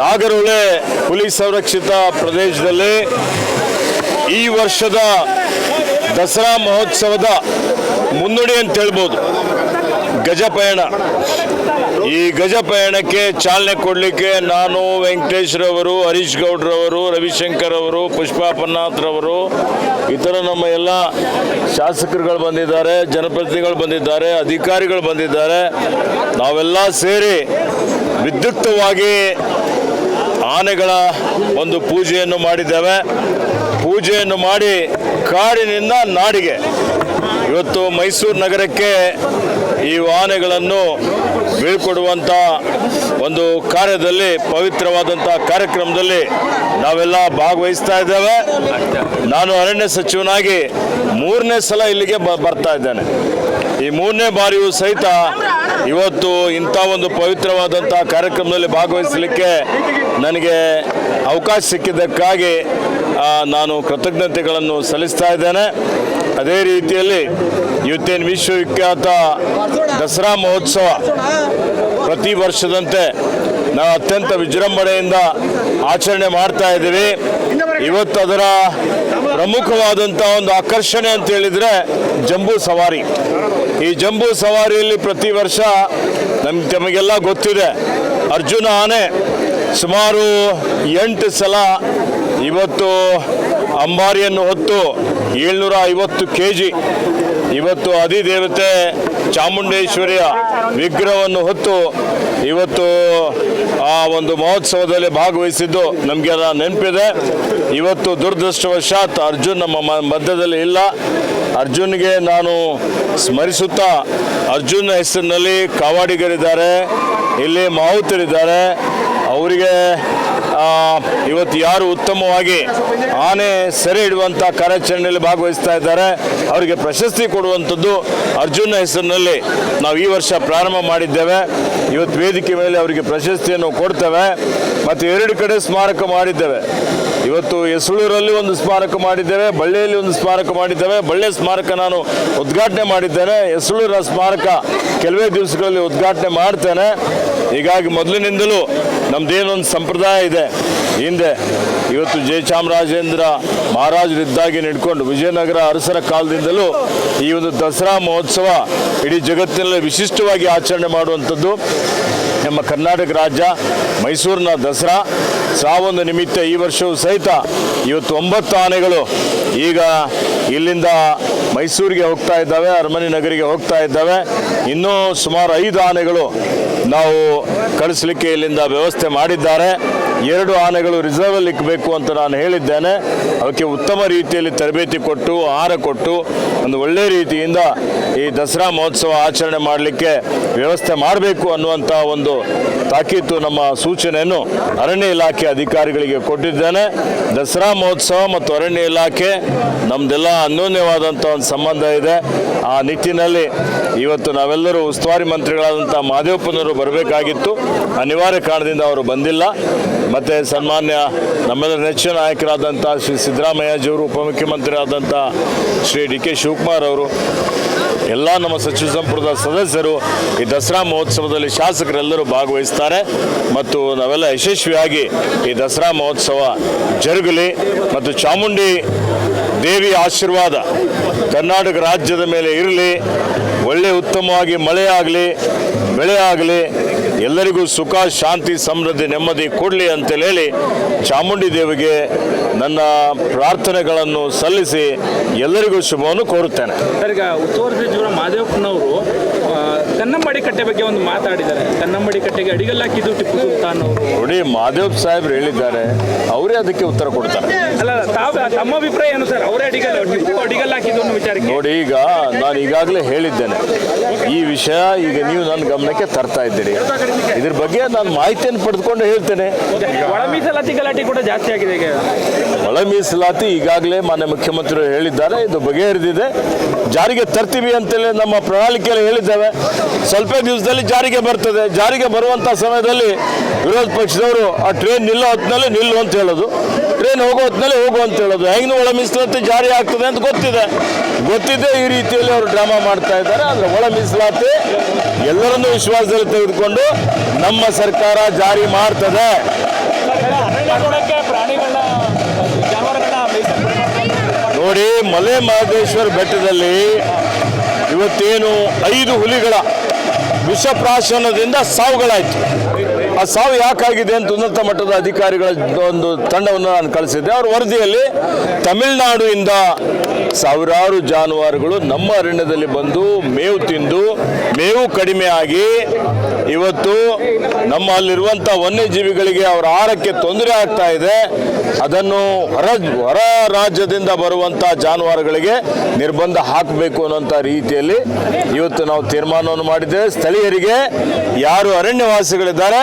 ನಾಗರಹೊಳೆ ಹುಲಿ ಸಂರಕ್ಷಿತ ಪ್ರದೇಶದಲ್ಲಿ ಈ ವರ್ಷದ ದಸರಾ ಮಹೋತ್ಸವದ ಮುನ್ನುಡಿ ಅಂತ ಹೇಳ್ಬೋದು. ಗಜಪಯಣ ಈ ಗಜಪಯಣಕ್ಕೆ ಚಾಲನೆ ಕೊಡಲಿಕ್ಕೆ ನಾನು ವೆಂಕಟೇಶ್ ರವರು ಹರೀಶ್ ಗೌಡ್ರವರು, ರವಿಶಂಕರ್ ಅವರು ಪುಷ್ಪಾ ಪನ್ನಾಥ್ರವರು ಇತರ ನಮ್ಮ ಎಲ್ಲ ಶಾಸಕರುಗಳು ಬಂದಿದ್ದಾರೆ, ಜನಪ್ರತಿನಿಧಿಗಳು ಬಂದಿದ್ದಾರೆ, ಅಧಿಕಾರಿಗಳು ಬಂದಿದ್ದಾರೆ. ನಾವೆಲ್ಲ ಸೇರಿ ವಿದ್ಯುಕ್ತವಾಗಿ ಆನೆಗಳ ಒಂದು ಪೂಜೆಯನ್ನು ಮಾಡಿದ್ದೇವೆ. ಪೂಜೆಯನ್ನು ಮಾಡಿ ಕಾಡಿನಿಂದ ನಾಡಿಗೆ. ಇವತ್ತು ಮೈಸೂರು ನಗರಕ್ಕೆ ಈ ಆನೆಗಳನ್ನು ಬೀಳ್ಕೊಡುವಂಥ ಒಂದು ಕಾರ್ಯದಲ್ಲಿ ಪವಿತ್ರವಾದಂಥ ಕಾರ್ಯಕ್ರಮದಲ್ಲಿ ನಾವೆಲ್ಲ ಭಾಗವಹಿಸ್ತಾ ಇದ್ದೇವೆ. ನಾನು ಅರಣ್ಯ ಸಚಿವನಾಗಿ ಮೂರನೇ ಸಲ ಇಲ್ಲಿಗೆ ಬರ್ತಾ ಇದ್ದೇನೆ. ಈ ಮೂರನೇ ಬಾರಿಯೂ ಸಹಿತ ಇವತ್ತು ಇಂಥ ಒಂದು ಪವಿತ್ರವಾದಂಥ ಕಾರ್ಯಕ್ರಮದಲ್ಲಿ ಭಾಗವಹಿಸಲಿಕ್ಕೆ ನನಗೆ ಅವಕಾಶ ಸಿಕ್ಕಿದ್ದಕ್ಕಾಗಿ ನಾನು ಕೃತಜ್ಞತೆಗಳನ್ನು ಸಲ್ಲಿಸ್ತಾ ಇದ್ದೇನೆ. ಅದೇ ರೀತಿಯಲ್ಲಿ ಇವತ್ತೇನು ವಿಶ್ವವಿಖ್ಯಾತ ದಸರಾ ಮಹೋತ್ಸವ ಪ್ರತಿ ವರ್ಷದಂತೆ ನಾವು ಅತ್ಯಂತ ವಿಜೃಂಭಣೆಯಿಂದ ಆಚರಣೆ ಮಾಡ್ತಾ ಇದ್ದೀವಿ. ಇವತ್ತು ಅದರ ಪ್ರಮುಖವಾದಂಥ ಒಂದು ಆಕರ್ಷಣೆ ಅಂತ ಹೇಳಿದ್ರೆ ಜಂಬೂ ಸವಾರಿ. ಈ ಜಂಬೂ ಸವಾರಿಯಲ್ಲಿ ಪ್ರತಿ ವರ್ಷ ನಮ್ಗೆ ತಮಗೆಲ್ಲ ಗೊತ್ತಿದೆ, ಅರ್ಜುನ ಆನೆ ಸುಮಾರು ಎಂಟು ಸಲ ಇವತ್ತು ಅಂಬಾರಿಯನ್ನು ಹೊತ್ತು ಏಳ್ನೂರ ಐವತ್ತು ಕೆ ಜಿ ಇವತ್ತು ಅಧಿದೇವತೆ ಚಾಮುಂಡೇಶ್ವರಿಯ ವಿಗ್ರಹವನ್ನು ಹೊತ್ತು ಇವತ್ತು ಆ ಒಂದು ಮಹೋತ್ಸವದಲ್ಲಿ ಭಾಗವಹಿಸಿದ್ದು ನಮಗೆಲ್ಲ ನೆನಪಿದೆ. ಇವತ್ತು ದುರದೃಷ್ಟವಶಾತ್ ಅರ್ಜುನ್ ನಮ್ಮ ಮಧ್ಯದಲ್ಲಿ ಇಲ್ಲ. ಅರ್ಜುನ್ಗೆ ನಾನು ಸ್ಮರಿಸುತ್ತಾ ಅರ್ಜುನ್ ಹೆಸರಿನಲ್ಲಿ ಕಾವಾಡಿಗರಿದ್ದಾರೆ, ಇಲ್ಲಿ ಮಾವುತರಿದ್ದಾರೆ. ಅವರಿಗೆ ಇವತ್ತು ಯಾರು ಉತ್ತಮವಾಗಿ ಆನೆ ಸೆರೆ ಇಡುವಂಥ ಕಾರ್ಯಾಚರಣೆಯಲ್ಲಿ ಭಾಗವಹಿಸ್ತಾ ಇದ್ದಾರೆ, ಅವರಿಗೆ ಪ್ರಶಸ್ತಿ ಕೊಡುವಂಥದ್ದು ಅರ್ಜುನ ಹೆಸರಿನಲ್ಲಿ ನಾವು ಈ ವರ್ಷ ಪ್ರಾರಂಭ ಮಾಡಿದ್ದೇವೆ. ಇವತ್ತು ವೇದಿಕೆ ಮೇಲೆ ಅವರಿಗೆ ಪ್ರಶಸ್ತಿಯನ್ನು ಕೊಡ್ತೇವೆ. ಮತ್ತು ಎರಡು ಕಡೆ ಸ್ಮಾರಕ ಮಾಡಿದ್ದೇವೆ. ಇವತ್ತು ಎಸಳೂರಲ್ಲಿ ಒಂದು ಸ್ಮಾರಕ ಮಾಡಿದ್ದೇವೆ, ಬಳ್ಳಿಯಲ್ಲಿ ಒಂದು ಸ್ಮಾರಕ ಮಾಡಿದ್ದೇವೆ. ಬಳ್ಳೆ ಸ್ಮಾರಕ ನಾನು ಉದ್ಘಾಟನೆ ಮಾಡಿದ್ದೇನೆ. ಎಸಳೂರ ಸ್ಮಾರಕ ಕೆಲವೇ ದಿವಸಗಳಲ್ಲಿ ಉದ್ಘಾಟನೆ ಮಾಡ್ತೇನೆ. ಹೀಗಾಗಿ ಮೊದಲಿನಿಂದಲೂ ನಮ್ಮದೇನೊಂದು ಸಂಪ್ರದಾಯ ಇದೆ. ಹಿಂದೆ ಇವತ್ತು ಜಯಚಾಮರಾಜೇಂದ್ರ ಮಹಾರಾಜರಿದ್ದಾಗಿ ನಡ್ಕೊಂಡು ವಿಜಯನಗರ ಅರಸರ ಕಾಲದಿಂದಲೂ ಈ ಒಂದು ದಸರಾ ಮಹೋತ್ಸವ ಇಡೀ ಜಗತ್ತಿನಲ್ಲಿ ವಿಶಿಷ್ಟವಾಗಿ ಆಚರಣೆ ಮಾಡುವಂಥದ್ದು. ನಮ್ಮ ಕರ್ನಾಟಕ ರಾಜ್ಯ ಮೈಸೂರಿನ ದಸರಾ. ಸಾವೊಂದು ನಿಮಿತ್ತ ಈ ವರ್ಷವೂ ಸಹಿತ ಇವತ್ತು ಒಂಬತ್ತು ಆನೆಗಳು ಈಗ ಇಲ್ಲಿಂದ ಮೈಸೂರಿಗೆ ಹೋಗ್ತಾ ಇದ್ದಾವೆ, ಅರಮನೆ ನಗರಿಗೆ ಹೋಗ್ತಾ ಇದ್ದಾವೆ. ಇನ್ನೂ ಸುಮಾರು ಐದು ಆನೆಗಳು ನಾವು ಕಳಿಸ್ಲಿಕ್ಕೆ ಇಲ್ಲಿಂದ ವ್ಯವಸ್ಥೆ ಮಾಡಿದ್ದಾರೆ. ಎರಡು ಆನೆಗಳು ರಿಸರ್ವಲ್ಲಿ ಇಕ್ಕಬೇಕು ಅಂತ ನಾನು ಹೇಳಿದ್ದೇನೆ. ಅದಕ್ಕೆ ಉತ್ತಮ ರೀತಿಯಲ್ಲಿ ತರಬೇತಿ ಕೊಟ್ಟು, ಆಹಾರ ಕೊಟ್ಟು, ಒಂದು ಒಳ್ಳೆಯ ರೀತಿಯಿಂದ ಈ ದಸರಾ ಮಹೋತ್ಸವ ಆಚರಣೆ ಮಾಡಲಿಕ್ಕೆ ವ್ಯವಸ್ಥೆ ಮಾಡಬೇಕು ಅನ್ನುವಂಥ ಒಂದು ತಾಕೀತು ನಮ್ಮ ಸೂಚನೆಯನ್ನು ಅರಣ್ಯ ಇಲಾಖೆ ಅಧಿಕಾರಿಗಳಿಗೆ ಕೊಟ್ಟಿದ್ದೇನೆ. ದಸರಾ ಮಹೋತ್ಸವ ಮತ್ತು ಅರಣ್ಯ ಇಲಾಖೆ ನಮ್ಮದೆಲ್ಲ ಅನ್ಯೋನ್ಯವಾದಂಥ ಒಂದು ಸಂಬಂಧ ಇದೆ. ಆ ನಿಟ್ಟಿನಲ್ಲಿ ಇವತ್ತು ನಾವೆಲ್ಲರೂ ಉಸ್ತುವಾರಿ ಮಂತ್ರಿಗಳಾದಂಥ ಮಹದೇವಪ್ಪನವರು ಬರಬೇಕಾಗಿತ್ತು. ಅನಿವಾರ್ಯ ಕಾರಣದಿಂದ ಅವರು ಬಂದಿಲ್ಲ. ಮತ್ತು ಸನ್ಮಾನ್ಯ ನಮ್ಮೆಲ್ಲ ನೆಚ್ಚಿನ ನಾಯಕರಾದಂಥ ಶ್ರೀ ಸಿದ್ದರಾಮಯ್ಯಜಿಯವರು ಉಪಮುಖ್ಯಮಂತ್ರಿ ಆದಂಥ ಶ್ರೀ ಡಿ ಕೆ ಶಿವಕುಮಾರ್ ಅವರು, ಎಲ್ಲ ನಮ್ಮ ಸಚಿವ ಸಂಪುಟದ ಸದಸ್ಯರು, ಈ ದಸರಾ ಮಹೋತ್ಸವದಲ್ಲಿ ಶಾಸಕರೆಲ್ಲರೂ ಭಾಗವಹಿಸ್ತಾರೆ. ಮತ್ತು ನಾವೆಲ್ಲ ಯಶಸ್ವಿಯಾಗಿ ಈ ದಸರಾ ಮಹೋತ್ಸವ ಜರುಗಲಿ. ಮತ್ತು ಚಾಮುಂಡಿ ದೇವಿ ಆಶೀರ್ವಾದ ಕರ್ನಾಟಕ ರಾಜ್ಯದ ಮೇಲೆ ಇರಲಿ. ಒಳ್ಳೆ ಉತ್ತಮವಾಗಿ ಮಳೆ ಆಗಲಿ ಬೆಳೆ ಆಗಲಿ ಎಲ್ಲರಿಗೂ ಸುಖ, ಶಾಂತಿ, ಸಮೃದ್ಧಿ, ನೆಮ್ಮದಿ ಕೊಡಲಿ ಅಂತೇಳಿ ಚಾಮುಂಡಿ ದೇವಿಗೆ ನನ್ನ ಪ್ರಾರ್ಥನೆಗಳನ್ನು ಸಲ್ಲಿಸಿ ಎಲ್ಲರಿಗೂ ಶುಭವನ್ನು ಕೋರುತ್ತೇನೆ. ಕನ್ನಂಬಾಡಿ ಕಟ್ಟೆ ಬಗ್ಗೆ ಒಂದು ಮಾತಾಡಿದ್ದಾರೆ. ಕನ್ನಂಬಾಡಿ ಕಟ್ಟೆಗೆ ಅಡಿಗಲ್ಲ ಹಾಕಿದ್ದು ಟಿಪ್ಪು ಸುಲ್ತಾನ್ ಅವರು. ನೋಡಿ ಮಾದೇವ್ ಸಾಹೇಬ್ರು ಹೇಳಿದ್ದಾರೆ ಅವರೇ ಅದಕ್ಕೆ ಉತ್ತರ ಕೊಡ್ತಾರೆ. ಅಲ್ಲ ತಾವು ತಮ್ಮ ಅಭಿಪ್ರಾಯ ಏನು ಸರ್ ಅವರೇ ಅಡಿಗಲ್ಲ ಟಿಪ್ಪು ಅಡಿಗಲ್ಲ ಹಾಕಿದ್ದು ಅನ್ನೋ ವಿಚಾರಕ್ಕೆ. ನೋಡಿ ಈಗ ನಾನು ಈಗಾಗಲೇ ಹೇಳಿದ್ದೇನೆ. ಈ ವಿಷಯ ಈಗ ನೀವು ನನ್ನ ಗಮನಕ್ಕೆ ತರ್ತಾ ಇದ್ದೀರಿ. ಇದ್ರ ಬಗ್ಗೆ ನಾನು ಮಾಹಿತಿಯನ್ನು ಪಡೆದುಕೊಂಡು ಹೇಳ್ತೇನೆ. ಒಳ ಮೀಸಲಾತಿ ಗಲಾಟೆ ಕೂಡ ಜಾಸ್ತಿ ಆಗಿದೆ ಈಗ. ಒಳ ಮೀಸಲಾತಿ ಈಗಾಗಲೇ ಮಾನ್ಯ ಮುಖ್ಯಮಂತ್ರಿ ಹೇಳಿದ್ದಾರೆ ಇದು ಬಗೆಹರಿದಿದೆ ಜಾರಿಗೆ ತರ್ತೀವಿ ಅಂತೇಳಿ ನಮ್ಮ ಪ್ರಣಾಳಿಕೆಯಲ್ಲಿ ಹೇಳಿದ್ದೇವೆ. ಸ್ವಲ್ಪ ದಿವಸದಲ್ಲಿ ಜಾರಿಗೆ ಬರ್ತದೆ. ಜಾರಿಗೆ ಬರುವಂಥ ಸಮಯದಲ್ಲಿ ವಿರೋಧ ಪಕ್ಷದವರು ಆ ಟ್ರೈನ್ ನಿಲ್ಲೋ ಹೊತ್ತಿನಲ್ಲಿ ನಿಲ್ಲು ಅಂತ ಹೇಳೋದು. ಟ್ರೈನ್ ಹೋಗೋ ಹೊತ್ತಿನಲ್ಲಿ ಹೋಗು ಅಂತ ಹೇಳೋದು. ಹೆಂಗೆ ಒಳ ಮೀಸಲಾತಿ ಜಾರಿ ಆಗ್ತದೆ ಅಂತ ಗೊತ್ತಿದೆ. ಗೊತ್ತಿದೆ ಈ ರೀತಿಯಲ್ಲಿ ಅವರು ಡ್ರಾಮಾ ಮಾಡ್ತಾ ಇದ್ದಾರೆ. ಆದರೆ ಒಳ ಮೀಸಲಾತಿ ಎಲ್ಲರನ್ನೂ ವಿಶ್ವಾಸದಲ್ಲಿ ತೆಗೆದುಕೊಂಡು ನಮ್ಮ ಸರ್ಕಾರ ಜಾರಿ ಮಾಡ್ತದೆ. ನೋಡಿ ಮಲೆ ಮಹದೇಶ್ವರ ಬೆಟ್ಟದಲ್ಲಿ ಇವತ್ತೇನು ಐದು ಹುಲಿಗಳ ವಿಷಪ್ರಾಶನದಿಂದ ಸಾವುಗಳಾಯಿತು. ಆ ಸಾವು ಯಾಕಾಗಿದೆ ಅಂತ ಉನ್ನತ ಮಟ್ಟದ ಅಧಿಕಾರಿಗಳ ಒಂದು ತಂಡವನ್ನು ನಾನು ಕಳಿಸಿದ್ದೆ. ಅವರ ವರದಿಯಲ್ಲಿ ತಮಿಳುನಾಡಿನಿಂದ ಸಾವಿರಾರು ಜಾನುವಾರುಗಳು ನಮ್ಮ ಅರಣ್ಯದಲ್ಲಿ ಬಂದು ಮೇವು ತಿಂದು ಮೇವು ಕಡಿಮೆ ಆಗಿ ಇವತ್ತು ನಮ್ಮ ಅಲ್ಲಿರುವಂತ ವನ್ಯಜೀವಿಗಳಿಗೆ ಅವರ ಆಹಾರಕ್ಕೆ ತೊಂದರೆ ಆಗ್ತಾ ಇದೆ. ಅದನ್ನು ಹೊರ ಹೊರ ರಾಜ್ಯದಿಂದ ಬರುವಂಥ ಜಾನುವಾರುಗಳಿಗೆ ನಿರ್ಬಂಧ ಹಾಕಬೇಕು ಅನ್ನೋಂಥ ರೀತಿಯಲ್ಲಿ ಇವತ್ತು ನಾವು ತೀರ್ಮಾನವನ್ನು ಮಾಡಿದ್ದೇವೆ. ಸ್ಥಳೀಯರಿಗೆ ಯಾರು ಅರಣ್ಯವಾಸಿಗಳಿದ್ದಾರೆ,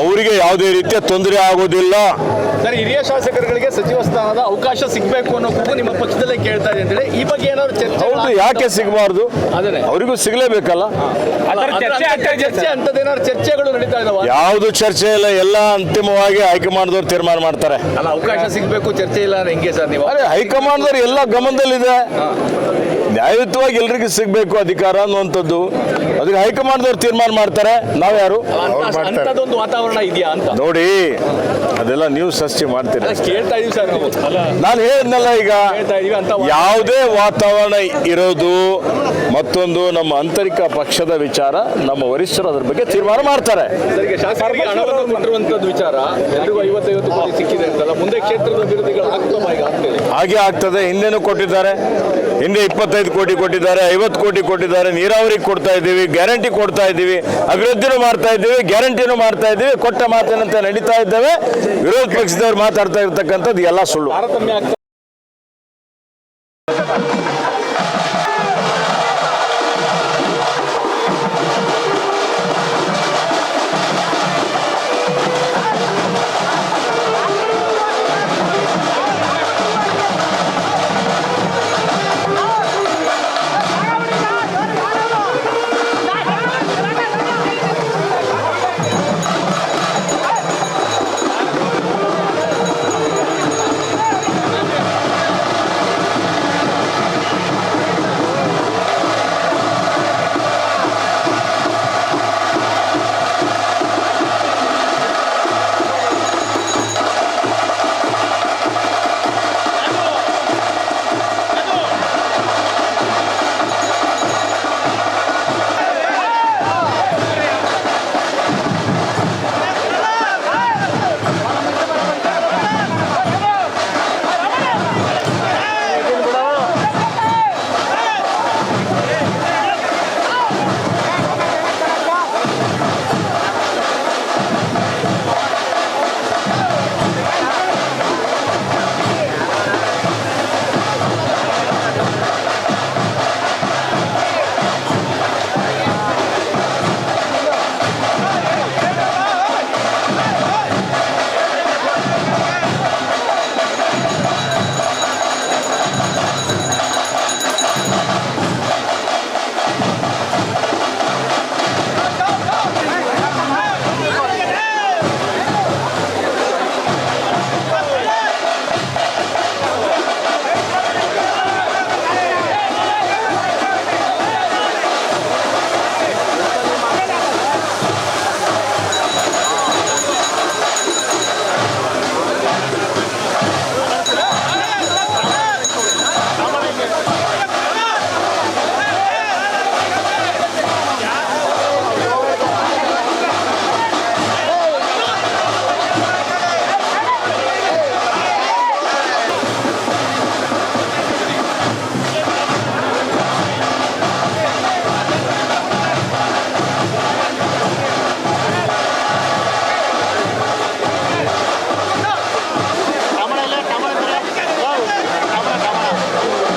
ಅವರಿಗೆ ಯಾವುದೇ ರೀತಿಯ ತೊಂದರೆ ಆಗೋದಿಲ್ಲ ಸರ್ ಹಿರಿಯ ಶಾಸಕರುಗಳಿಗೆ ಸಚಿವ ಸ್ಥಾನದ ಅವಕಾಶ ಸಿಗಬೇಕು ಅನ್ನೋ ಕೂಗು ನಿಮ್ಮ ಪಕ್ಷದಲ್ಲೇ ಕೇಳ್ತಾ ಇದೆ ಅಂತೇಳಿ ಈ ಬಗ್ಗೆ ಏನಾದ್ರು ಚರ್ಚೆ ಹೌದು ಯಾಕೆ ಸಿಗಬಾರ್ದು? ಅದೇ. ಅವರಿಗೂ ಸಿಗಲೇಬೇಕಲ್ಲ? ಚರ್ಚೆ ಅಂತದೇನಾದ್ರು ಚರ್ಚೆಗಳು ನಡೀತಾ ಇದಾವೆ? ಯಾವುದು ಚರ್ಚೆ ಇಲ್ಲ ಎಲ್ಲ ಅಂತಿಮವಾಗಿ ಹೈಕಮಾಂಡ್ದವ್ರು ತೀರ್ಮಾನ ಮಾಡ್ತಾರೆ. ಅಲ್ಲ ಅವಕಾಶ ಸಿಗಬೇಕು ಚರ್ಚೆ ಇಲ್ಲ ಅಂದ್ರೆ ಹೆಂಗೆ ಸರ್ ನೀವು? ಅರೆ ಹೈಕಮಾಂಡ್ದವ್ರು ಎಲ್ಲ ಗಮನದಲ್ಲಿದೆ. ನ್ಯಾಯಯುತವಾಗಿ ಎಲ್ರಿಗೂ ಸಿಗಬೇಕು ಅಧಿಕಾರ ಅನ್ನುವಂಥದ್ದು. ಅದಕ್ಕೆ ಹೈಕಮಾಂಡ್ದವ್ರು ತೀರ್ಮಾನ ಮಾಡ್ತಾರೆ. ನಾವ್ಯಾರು? ಅಂತ- ಅಂತದೊಂದು ವಾತಾವರಣ ಇದೆಯಾ ಅಂತ? ನೋಡಿ ಅದೆಲ್ಲ ನೀವು ಸೃಷ್ಟಿ ಮಾಡ್ತೀರಿ ಕೇಳ್ತಾ ಇದೀವಿ ಸರ್ ನಾವು. ನಾನು ಹೇಳಿದ್ನಲ್ಲ ಈಗ ಯಾವುದೇ ವಾತಾವರಣ ಇರೋದು ಮತ್ತೊಂದು ನಮ್ಮ ಆಂತರಿಕ ಪಕ್ಷದ ವಿಚಾರ ನಮ್ಮ ವರಿಷ್ಠರು ಅದ್ರ ಬಗ್ಗೆ ತೀರ್ಮಾನ ಮಾಡ್ತಾರೆ. ವಿಚಾರ ಸಿಕ್ಕಿದೆ ಅಂತಲ್ಲ ಮುಂದೆ ಕ್ಷೇತ್ರದ ಅಭಿವೃದ್ಧಿಗಳು ಹಾಗೆ ಆಗ್ತದೆ ಹಿಂದೆನೂ ಕೊಟ್ಟಿದ್ದಾರೆ ಹಿಂದೆ ಇಪ್ಪತ್ತೈದು ಕೋಟಿ ಕೊಟ್ಟಿದ್ದಾರೆ, ಐವತ್ತು ಕೋಟಿ ಕೊಟ್ಟಿದ್ದಾರೆ ನೀರಾವರಿಗೆ ಕೊಡ್ತಾ ಇದ್ದೀವಿ, ಗ್ಯಾರಂಟಿ ಕೊಡ್ತಾ ಇದ್ದೀವಿ, ಅಭಿವೃದ್ಧಿನೂ ಮಾಡ್ತಾ ಇದ್ದೀವಿ, ಗ್ಯಾರಂಟಿನೂ ಮಾಡ್ತಾ ಇದ್ದೀವಿ, ಕೊಟ್ಟ ಮಾತಿನಂತೆ ನಡೀತಾ ಇದ್ದೇವೆ. ವಿರೋಧ ಪಕ್ಷದವ್ರು ಮಾತಾಡ್ತಾ ಇರ್ತಕ್ಕಂಥದ್ದು ಎಲ್ಲ ಸುಳ್ಳು.